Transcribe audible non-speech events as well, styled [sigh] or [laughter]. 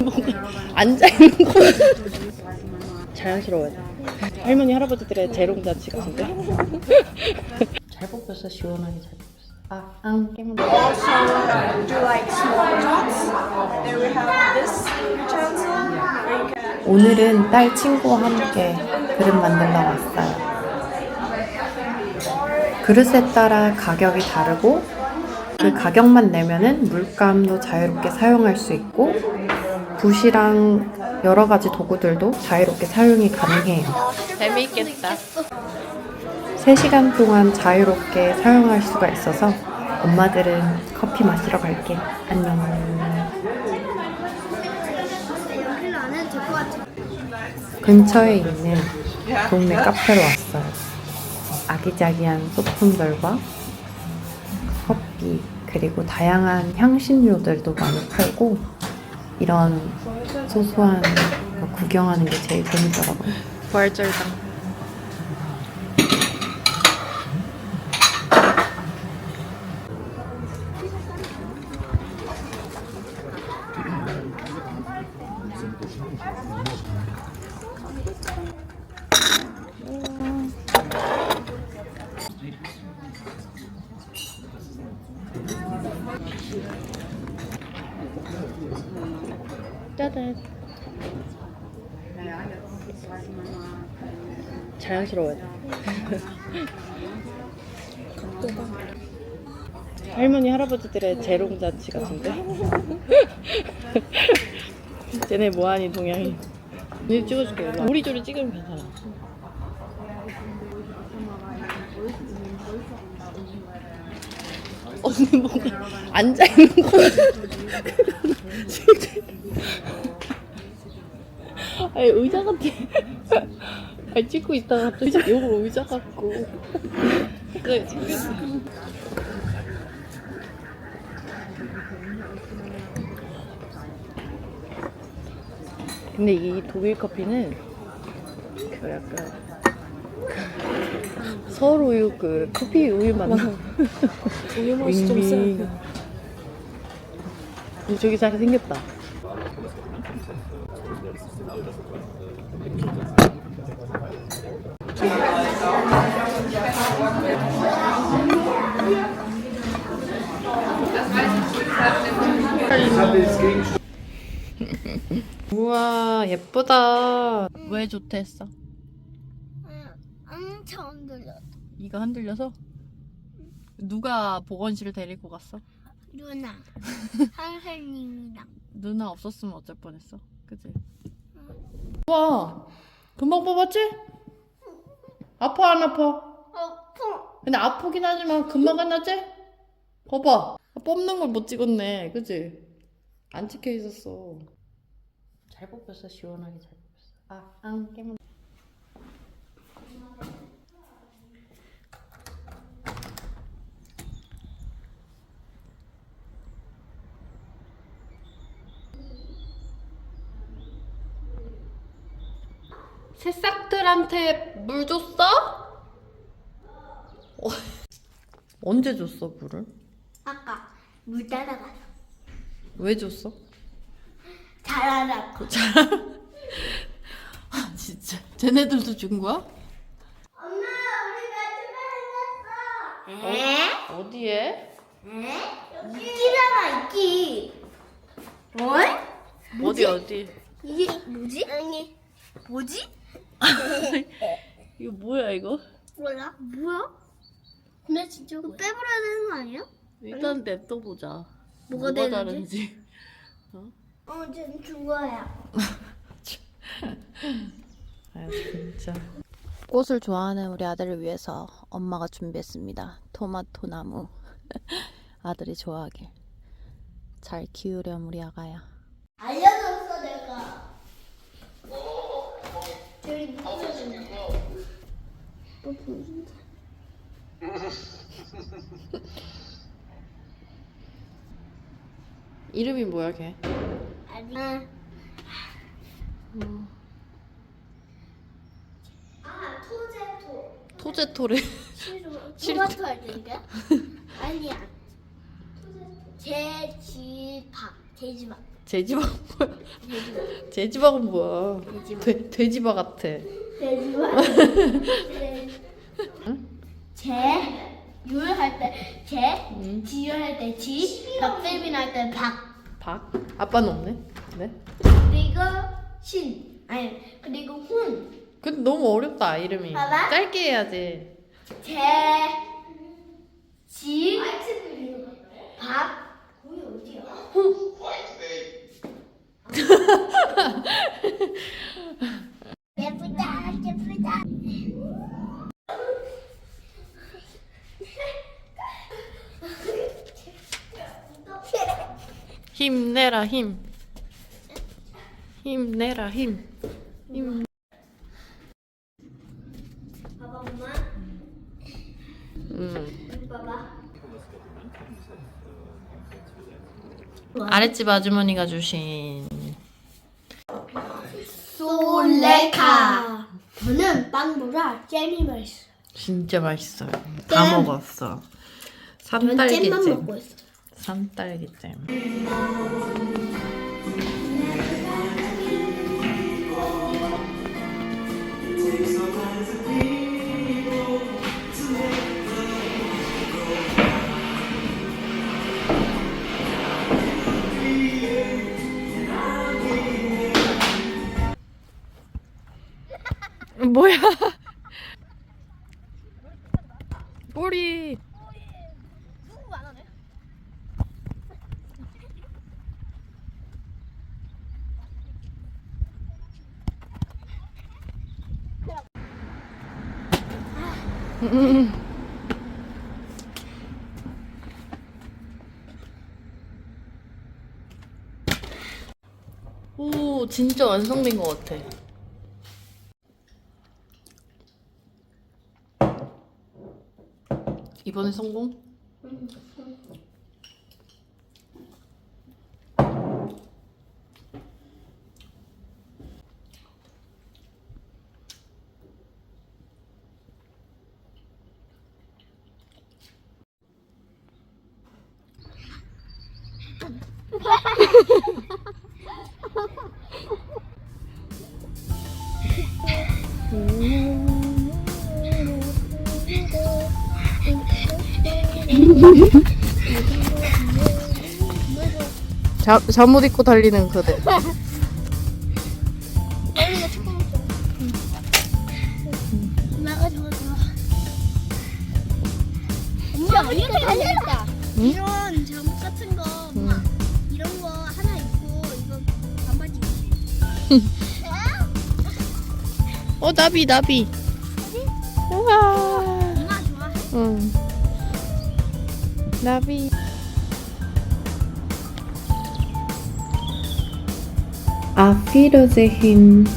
[laughs] 앉아 있는 거 [laughs] 자연스러워야 돼. 할머니 할아버지들의 재롱잔치 같은데. [laughs] 잘 뽑혔어 시원하게 잘 뽑혔어. 아, 안 깨면 Also, do like small tots. Then we have this utensil where you can 오늘은 딸 친구와 함께 그릇 만들러 왔어요. 그릇에 따라 가격이 다르고 그 가격만 내면은 물감도 자유롭게 사용할 수 있고 붓이랑 여러 가지 도구들도 자유롭게 사용이 가능해요. 재미있겠다. 3시간 동안 자유롭게 사용할 수가 있어서 엄마들은 커피 마시러 갈게. 안녕. 근처에 있는 동네 카페로 왔어요. 아기자기한 소품들과 커피 그리고 다양한 향신료들도 많이 팔고 이런 소소한 거 구경하는 게 제일 재밌더라고요. 부활절당. 자연스러워야 돼. [laughs] 할머니 할아버지들의 재롱잔치 같은데. [laughs] 쟤네 뭐하니 동양이. 이 찍어줄게. 일로 와. 우리 조리 찍으면 괜찮아. 언니 뭔가 앉아 있는 거. 아니 의자 같아. 아니 찍고 있다가 갑자기 이거 의자 같고. 근데 이 독일 커피는 그 약간 서울 우유 그 커피 우유 맛나. 우유 맛이 좀 세. 밍밍. 저기 잘 생겼다. [laughs] 우와 예쁘다. 왜 좋대 했어? 엄청 흔들려. 이가 흔들려서? 누가 보건실 데리고 갔어? 누나, [laughs] 선생님이랑. 누나 없었으면 어쩔 뻔했어. 그지? 와 금방 뽑았지? 아파 안 아파? 아파. 근데 아프긴 하지만 금방 끝났지? 봐봐 뽑는 걸 못 찍었네 그지? 안 찍혀 있었어 잘 뽑혔어 시원하게 잘 뽑혔어 아안 깨면 새싹들한테 물 줬어? 어, [laughs] 언제 줬어 물을? 아까 물 따라가서 왜 줬어? 잘하라고. [laughs] 아 진짜 쟤네들도 준 거야? 엄마, 우리 마지막에 했어. 어디에? 에? 있기잖아, 있기. 뭘? 어디 어디? 이게 뭐지? 아니, 뭐지? [laughs] 이거 뭐야 이거? 몰라. 뭐야? 근데 진짜 이거 빼버려야 되는 거 아니야? 일단 냅둬 보자. 뭐가 되는지? 다른지. 어, 전 죽어요. [laughs] 아 진짜. 꽃을 좋아하는 우리 아들을 위해서 엄마가 준비했습니다. 토마토 나무. [laughs] 아들이 좋아하길. 잘 키우렴 우리 아가야. 알려줬어, 내가. 저리 무서워. 또 보인다. [laughs] 이름이 뭐야 걔? 아니. 아, 토제토. 토제토래. 싫어. [laughs] 토마토 할 텐데? [laughs] 아니야. 제지박. 제지박. 제지박 뭐야? 제지박은 뭐야? 돼 돼지박 같아. 돼지와 제 유를 때 제, 지유 할때 지, 박세빈 할때 박, 박? 아빠는 없네. 네? 그리고 신, 아니 그리고 훈, 근데 너무 어렵다 이름이. 봐봐. 짧게 해야지. 제, 지, 박, 훈. 예쁘다, 예쁘다. 힘내라 힘. 힘내라 힘. 힘. 봐봐 엄마, 음. 봐봐. 아랫집 아주머니가 주신 솔레카. 저는 빵보다 잼이 맛있어. 진짜 맛있어요. 다 먹었어. 산딸기잼. 있어. 산딸기잼. 뭐야? [laughs] 꼬리. 오, 진짜 완성된 것 같아. 이번에 성공? [laughs] 자, 잠옷 입고 달리는 그대. 엄마가 좋아 좋아. 엄마 이렇게 달렸다. 응? 이런 잠옷 같은 거 엄마 이런 거 하나 입고 이거 반바지 입고. 어, 나비, 나비. 우와. 엄마 좋아해? 응. 나비. Auf Wiedersehen.